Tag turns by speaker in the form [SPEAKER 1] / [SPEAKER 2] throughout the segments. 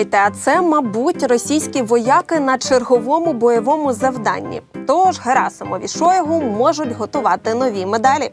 [SPEAKER 1] Слухайте, а це, мабуть, російські вояки на черговому бойовому завданні. Тож Герасимові Шойгу можуть готувати нові медалі.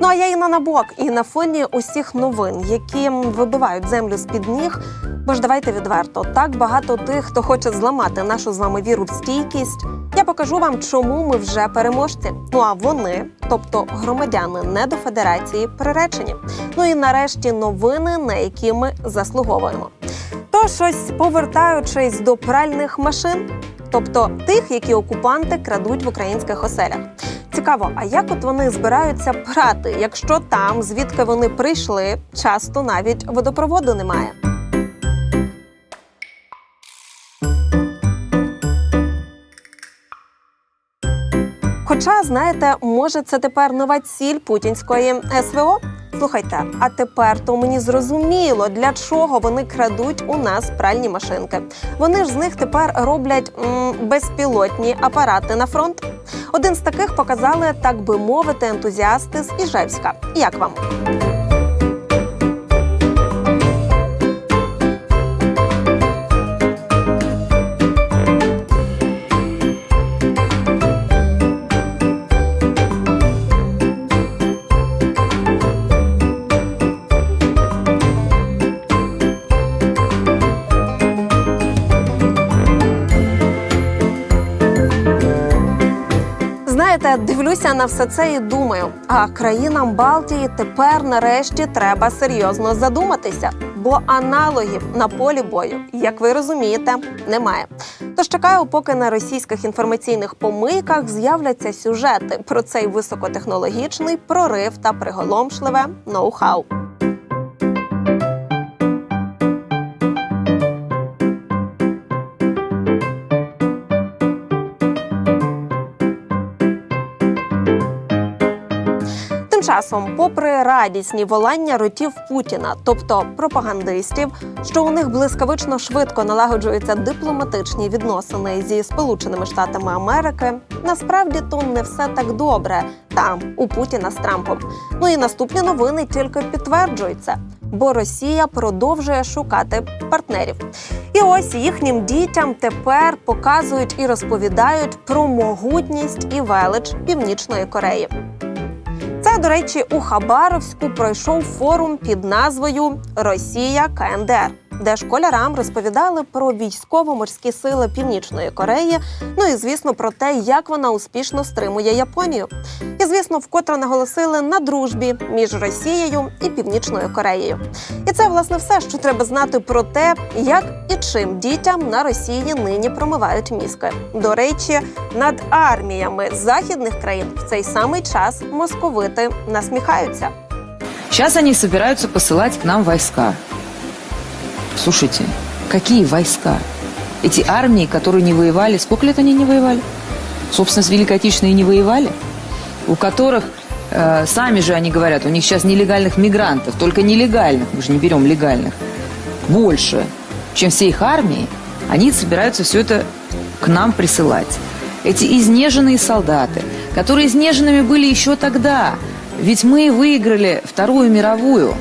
[SPEAKER 1] Ну а я Інна Набок, і на фоні усіх новин, які вибивають землю з під ніг. Бо ж давайте відверто, так багато тих, хто хоче зламати нашу з вами віру в стійкість. Я покажу вам, чому ми вже переможці. Ну а вони, тобто громадяни недофедерації, приречені. Ну і нарешті новини, на які ми заслуговуємо. Тож ось повертаючись до пральних машин, тобто тих, які окупанти крадуть в українських оселях. Цікаво, а як от вони збираються прати, якщо там, звідки вони прийшли, часто навіть водопроводу немає. Хоча, знаєте, може, це тепер нова ціль путінської СВО. Слухайте, а тепер то мені зрозуміло, для чого вони крадуть у нас пральні машинки. Вони ж з них тепер роблять м, безпілотні апарати на фронт. Один з таких показали, так би мовити, ентузіасти з Іжевська. Як вам? Знаєте, дивлюся на все це і думаю, а країнам Балтії тепер нарешті треба серйозно задуматися, бо аналогів на полі бою, як ви розумієте, немає. Тож чекаю, поки на російських інформаційних помийках з'являться сюжети про цей високотехнологічний прорив та приголомшливе ноу-хау. Часом, попри радісні волання ротів Путіна, тобто пропагандистів, що у них блискавично швидко налагоджуються дипломатичні відносини зі Сполученими Штатами Америки, насправді то не все так добре там у Путіна з Трампом. Ну і наступні новини тільки підтверджуються, бо Росія продовжує шукати партнерів. І ось їхнім дітям тепер показують і розповідають про могутність і велич Північної Кореї. Це, до речі, у Хабаровську пройшов форум під назвою Росія КНДР, де школярам розповідали про військово-морські сили Північної Кореї. Ну і звісно про те, як вона успішно стримує Японію. І звісно, вкотре наголосили на дружбі між Росією і Північною Кореєю. І це власне все, що треба знати про те, як і чим дітям на Росії нині промивають мізки. До речі, над арміями західних країн в цей самий час московити насміхаються.
[SPEAKER 2] Сейчас они собираются посылать к нам войска. Слушайте, какие войска? Эти армии, которые не воевали, сколько лет они не воевали? Собственно, с Великой Отечественной и не воевали. У которых, э, сами же они говорят, у них сейчас нелегальных мигрантов, только нелегальных, мы же не берем легальных, больше, чем все их армии, они собираются все это к нам присылать. Эти изнеженные солдаты, которые изнеженными были еще тогда, ведь мы выиграли Вторую мировую.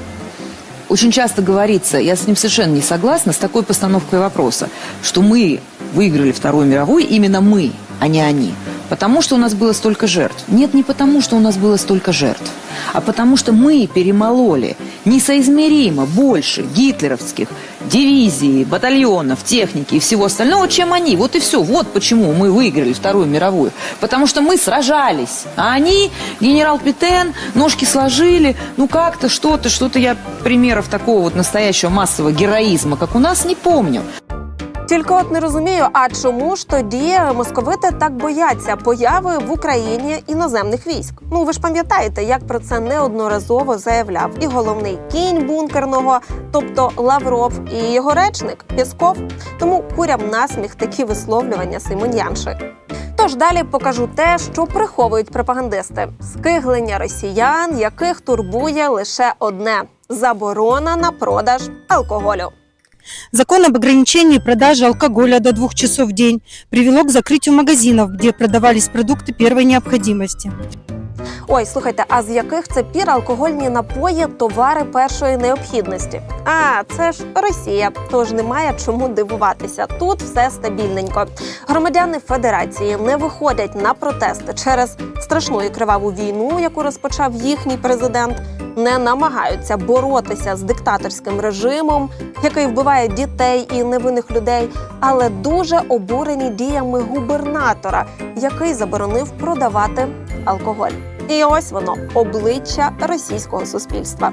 [SPEAKER 2] Очень часто говорится, я с этим совершенно не согласна, с такой постановкой вопроса, что мы выиграли Вторую мировую, именно мы, а не они. Потому что у нас было столько жертв. Нет, не потому, что у нас было столько жертв, а потому что мы перемололи несоизмеримо больше гитлеровских дивизий, батальонов, техники и всего остального, чем они. Вот и все. Вот почему мы выиграли Вторую мировую. Потому что мы сражались. А они, генерал Петен, ножки сложили. Ну как-то, что-то, что-то я примеров такого вот настоящего массового героизма, как у нас, не помню.
[SPEAKER 1] Тільки от не розумію, а чому ж тоді московити так бояться появи в Україні іноземних військ? Ну ви ж пам'ятаєте, як про це неодноразово заявляв і головний кінь бункерного, тобто Лавров, і його речник Пєсков. Тому курям насміх такі висловлювання Симонянши. Тож далі покажу те, що приховують пропагандисти: скиглення росіян, яких турбує лише одне заборона на продаж алкоголю.
[SPEAKER 3] Закон об ограничении продажи алкоголя до двух часов в день привело к закрытию магазинов, где продавались продукты первой необходимости.
[SPEAKER 1] Ой, слухайте, а з яких це пір алкогольні напої товари першої необхідності? А це ж Росія, тож немає чому дивуватися. Тут все стабільненько. Громадяни Федерації не виходять на протести через страшну і криваву війну, яку розпочав їхній президент. Не намагаються боротися з диктаторським режимом, який вбиває дітей і невинних людей, але дуже обурені діями губернатора, який заборонив продавати алкоголь. І ось воно обличчя російського суспільства.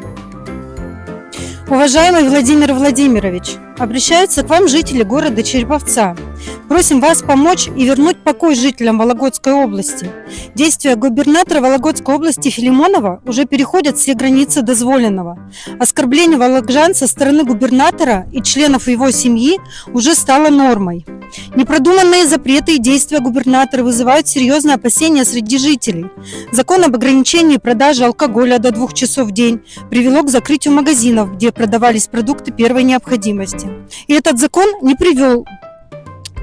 [SPEAKER 3] Уважаемый Владимир Владимирович, обращаются к вам жители города Череповца. Просим вас помочь и вернуть покой жителям Вологодской области. Действия губернатора Вологодской области Филимонова уже переходят все границы дозволенного. Оскорбление вологоджан со стороны губернатора и членов его семьи уже стало нормой. Непродуманные запреты и действия губернатора вызывают серьезные опасения среди жителей. Закон об ограничении продажи алкоголя до двух часов в день привело к закрытию магазинов, где продавались продукты первой необходимости. И этот закон не привел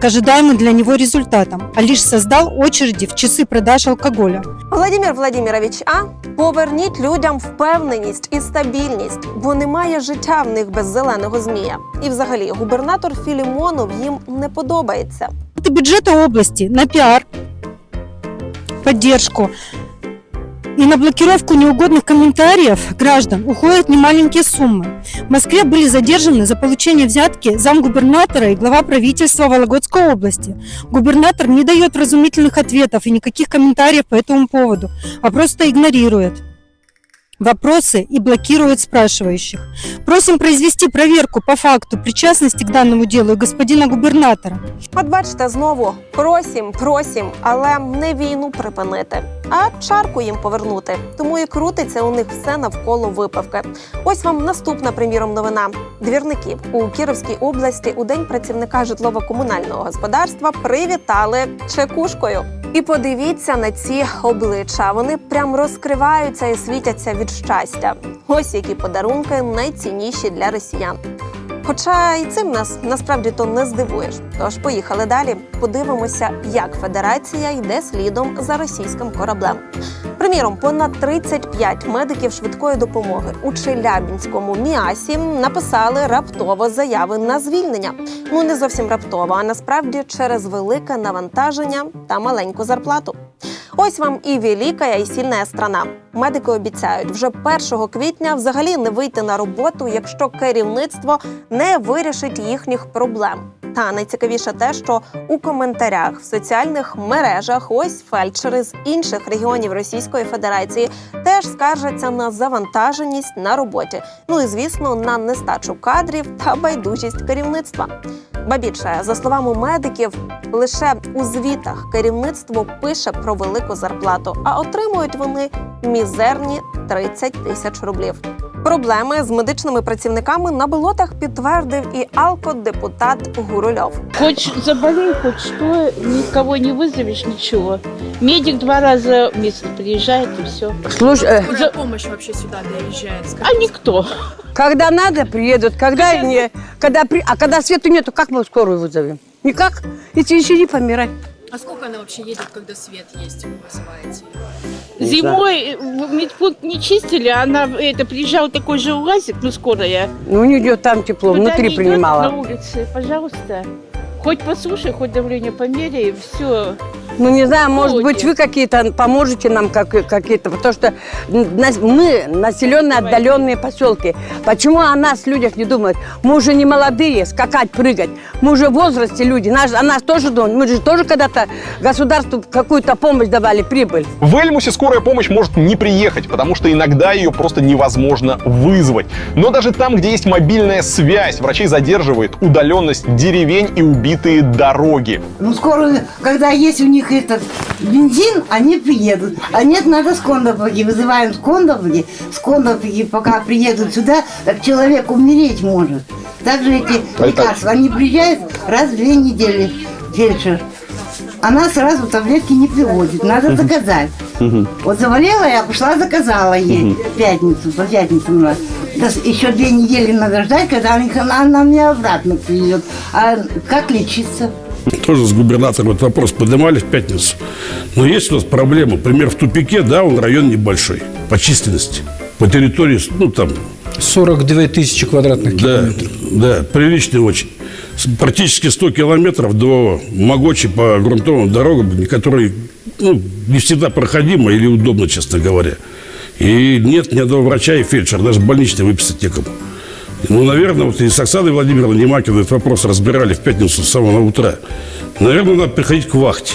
[SPEAKER 3] к ожидаемым для него результатам, а лишь создал очереди в часы продаж алкоголя.
[SPEAKER 1] Владимир Владимирович, а поверніть людям впевненість і стабільність, бо немає життя в них без зеленого змія. І взагалі губернатор Філімонов їм не подобається.
[SPEAKER 3] Это бюджета области на пиар, поддержку и на блокировку неугодных комментариев граждан уходят немаленькие суммы. В Москве были задержаны за получение взятки замгубернатора и глава правительства Вологодской области. Губернатор не дает разумительных ответов и никаких комментариев по этому поводу, а просто игнорирует вопросы и блокирует спрашивающих. Просим произвести проверку по факту причастности к данному делу и господина губернатора.
[SPEAKER 1] От бачите, знову просім, просім, але не війну припинити, а чарку їм повернути. Тому і крутиться у них все навколо випивки. Ось вам наступна, приміром, новина. Двірників у Кіровській області у день працівника житлово-комунального господарства привітали чекушкою. І подивіться на ці обличчя. Вони прям розкриваються і світяться від щастя. Ось які подарунки найцінніші для росіян. Хоча і цим нас насправді то не здивуєш. Тож поїхали далі. Подивимося, як федерація йде слідом за російським кораблем. Приміром, понад 35 медиків швидкої допомоги у Челябінському міасі написали раптово заяви на звільнення. Ну не зовсім раптово, а насправді через велике навантаження та маленьку зарплату. Ось вам і велика, і сильна страна. Медики обіцяють вже 1 квітня взагалі не вийти на роботу, якщо керівництво не вирішить їхніх проблем. Та найцікавіше те, що у коментарях в соціальних мережах ось фельдшери з інших регіонів Російської Федерації теж скаржаться на завантаженість на роботі. Ну і звісно, на нестачу кадрів та байдужість керівництва. Ба більше, за словами медиків, лише у звітах керівництво пише про велику зарплату, а отримують вони мізерні 30 тисяч рублів. Проблеми з медичними працівниками на болотах підтвердив і алкодепутат Гурульов.
[SPEAKER 4] Хоть заболей, хоть что, никого не вызовешь, ничего. Медик два раза в месяц приезжает и все.
[SPEAKER 5] Слушай, э,
[SPEAKER 4] За-
[SPEAKER 6] помощь вообще сюда доезжает?
[SPEAKER 4] А никто.
[SPEAKER 5] Когда надо, приедут, когда не, когда при, а когда свету нету, как мы скорую вызовем? Никак. И ты еще не помирай.
[SPEAKER 6] А сколько она вообще едет, когда свет есть, вы вызываете?
[SPEAKER 4] Зимой в медпункт не чистили, она это приезжал такой же УАЗик, ну скорая.
[SPEAKER 5] Ну, не идет там тепло,
[SPEAKER 4] Туда
[SPEAKER 5] внутри
[SPEAKER 4] не идет,
[SPEAKER 5] принимала.
[SPEAKER 4] На улице, пожалуйста. Хоть послушай, хоть давление померяй, все.
[SPEAKER 5] Ну, не знаю, может быть, вы какие-то поможете нам как, какие-то, потому что нас- мы населенные отдаленные поселки. Почему о нас людях не думают? Мы уже не молодые, скакать, прыгать. Мы уже в возрасте люди. Нас, о нас тоже думают. Мы же тоже когда-то государству какую-то помощь давали, прибыль.
[SPEAKER 7] В Эльмусе скорая помощь может не приехать, потому что иногда ее просто невозможно вызвать. Но даже там, где есть мобильная связь, врачей задерживает удаленность деревень и убитые дороги.
[SPEAKER 8] Ну, скоро, когда есть у них этот бензин, они приедут. А нет, надо с Кондовки. Вызываем с Кондовки. С Кондовки, пока приедут сюда, так человек умереть может. Также эти
[SPEAKER 7] Это-
[SPEAKER 8] лекарства, они приезжают раз в две недели, фельдшер. Она сразу таблетки не приводит, надо заказать. Вот заболела я, пошла заказала ей в пятницу, по пятницам. раз. Да с- Еще две недели надо ждать, когда она, она мне обратно приведет. А как лечиться?
[SPEAKER 9] Тоже с губернатором этот вопрос поднимали в пятницу. Но есть у нас проблема. Например, в тупике, да, он район небольшой по численности. По территории, ну, там,
[SPEAKER 10] 42 тысячи квадратных
[SPEAKER 9] да,
[SPEAKER 10] километров.
[SPEAKER 9] да, приличный очень. Практически 100 километров до Могочи по грунтовым дорогам, которые ну, не всегда проходимы или удобно, честно говоря. И нет ни одного врача и фельдшера, даже больничный выписать некому. Ну, наверное, вот и с Оксаной Владимировной Немакиной этот вопрос разбирали в пятницу с самого утра. Наверное, надо приходить к вахте.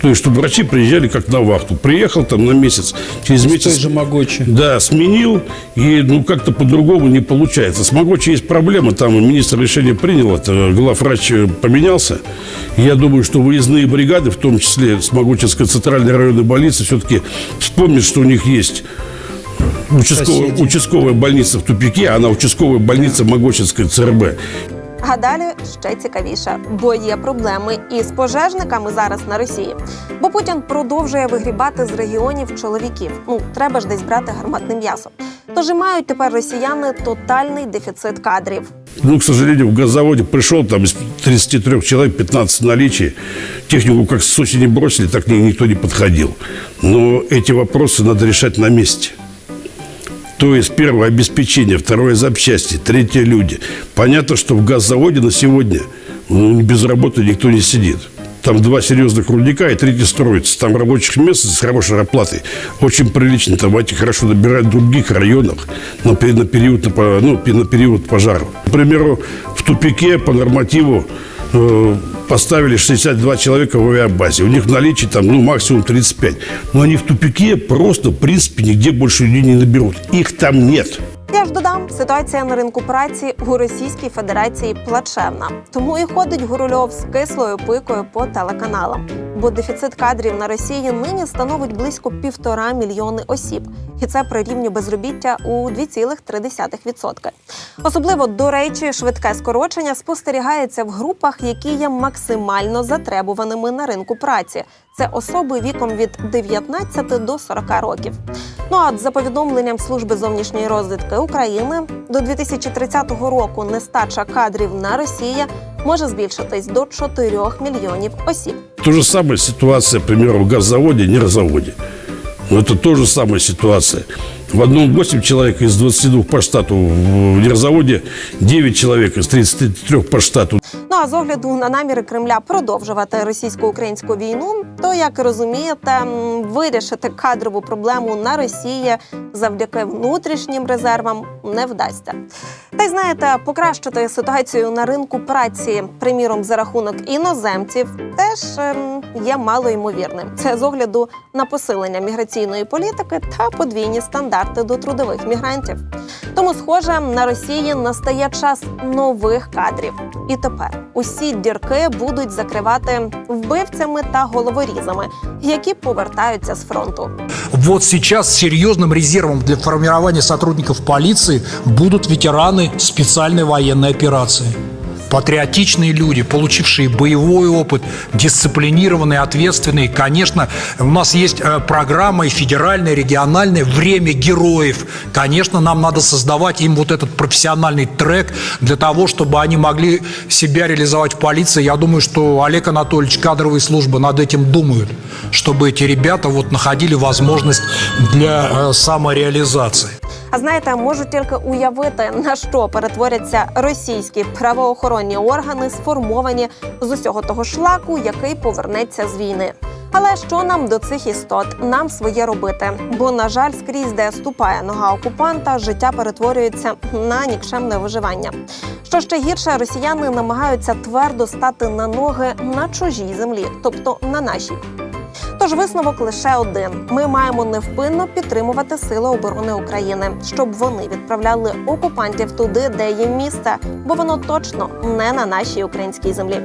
[SPEAKER 9] То есть, чтобы врачи приезжали как на вахту. Приехал там на месяц, через
[SPEAKER 10] С
[SPEAKER 9] месяц...
[SPEAKER 10] же Могочи.
[SPEAKER 9] Да, сменил, и ну как-то по-другому не получается. С Могочи есть проблема, там министр решение принял, это главврач э, поменялся. Я думаю, что выездные бригады, в том числе с Могочинской центральной районной больницы, все-таки вспомнят, что у них есть участковая,
[SPEAKER 10] Соседи.
[SPEAKER 9] участковая больница в тупике, а она участковая больница Могочинской ЦРБ.
[SPEAKER 1] А далі ще цікавіше, бо є проблеми із пожежниками зараз на Росії. Бо Путін продовжує вигрібати з регіонів чоловіків. Ну треба ж десь брати гарматне м'ясо. Тож і мають тепер росіяни тотальний дефіцит кадрів.
[SPEAKER 9] Ну, к сожалению, в газзаводе пришел, там из 33 человек 15 в наличии. Технику как с Сочи не бросили, так к ней никто не подходил. Но эти вопросы надо решать на месте. То есть, первое – обеспечение, второе – запчасти, третье – люди. Понятно, что в газзаводе на сегодня ну, без работы никто не сидит. Там два серьезных рудника, и третий строится. Там рабочих мест с хорошей зарплатой. Очень прилично. Там эти хорошо набирают в других районах на, на период, на ну, на период пожаров. К примеру, в тупике по нормативу э, поставили 62 человека в авиабазе. У них наличие там, ну, максимум 35. Но они в тупике просто, в принципе, нигде больше людей не наберут. Их там нет.
[SPEAKER 1] Я ж додам, ситуація на ринку праці у Російській Федерації плачевна. Тому і ходить Гурульов з кислою пикою по телеканалам. Бо дефіцит кадрів на Росії нині становить близько півтора мільйони осіб, і це при рівню безробіття у 2,3%. Особливо до речі, швидке скорочення спостерігається в групах, які є максимально затребуваними на ринку праці. Це особи віком від 19 до 40 років. Ну а за повідомленням служби зовнішньої розвідки України до 2030 року нестача кадрів на Росії може збільшитись до 4 мільйонів осіб.
[SPEAKER 9] То ж самая ситуація, к в газзаводі, нерзаводі. Ну, це это тоже саме ситуация. В одном 8 человек из 22 по штату, в нерзаводе 9 человек из 33 по штату.
[SPEAKER 1] Ну а з огляду на наміри Кремля продовжувати російсько-українську війну, то як розумієте, вирішити кадрову проблему на Росії завдяки внутрішнім резервам не вдасться. Та й знаєте, покращити ситуацію на ринку праці, приміром за рахунок іноземців, теж ем, є малоймовірним. Це з огляду на посилення міграційної політики та подвійні стандарти до трудових мігрантів. Тому, схоже, на Росії настає час нових кадрів. І тепер усі дірки будуть закривати вбивцями та головорізами, які повертаються з фронту.
[SPEAKER 11] Вот сейчас серьезным резервом для формирования сотрудников полиции будут ветераны специальной военной операции. Патриотичные люди, получившие боевой опыт, дисциплинированные, ответственные. Конечно, у нас есть э, программа и федеральная, и региональная «Время героев». Конечно, нам надо создавать им вот этот профессиональный трек для того, чтобы они могли себя реализовать в полиции. Я думаю, что Олег Анатольевич, кадровые службы над этим думают, чтобы эти ребята вот находили возможность для э, самореализации.
[SPEAKER 1] А знаєте, можу тільки уявити, на що перетворяться російські правоохоронні органи, сформовані з усього того шлаку, який повернеться з війни. Але що нам до цих істот? Нам своє робити. Бо, на жаль, скрізь, де ступає нога окупанта, життя перетворюється на нікчемне виживання. Що ще гірше, росіяни намагаються твердо стати на ноги на чужій землі, тобто на нашій. Тож висновок лише один: ми маємо невпинно підтримувати Сили оборони України, щоб вони відправляли окупантів туди, де їм місце, бо воно точно не на нашій українській землі.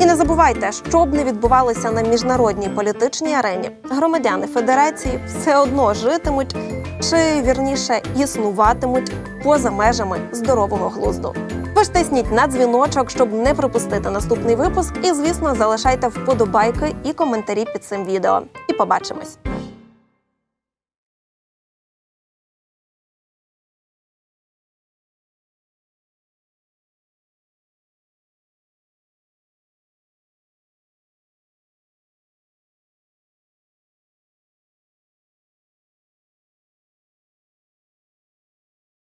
[SPEAKER 1] І не забувайте, що б не відбувалося на міжнародній політичній арені, громадяни Федерації все одно житимуть чи вірніше існуватимуть поза межами здорового глузду. Ви ж тисніть на дзвіночок, щоб не пропустити наступний випуск. І, звісно, залишайте вподобайки і коментарі під цим відео. І побачимось.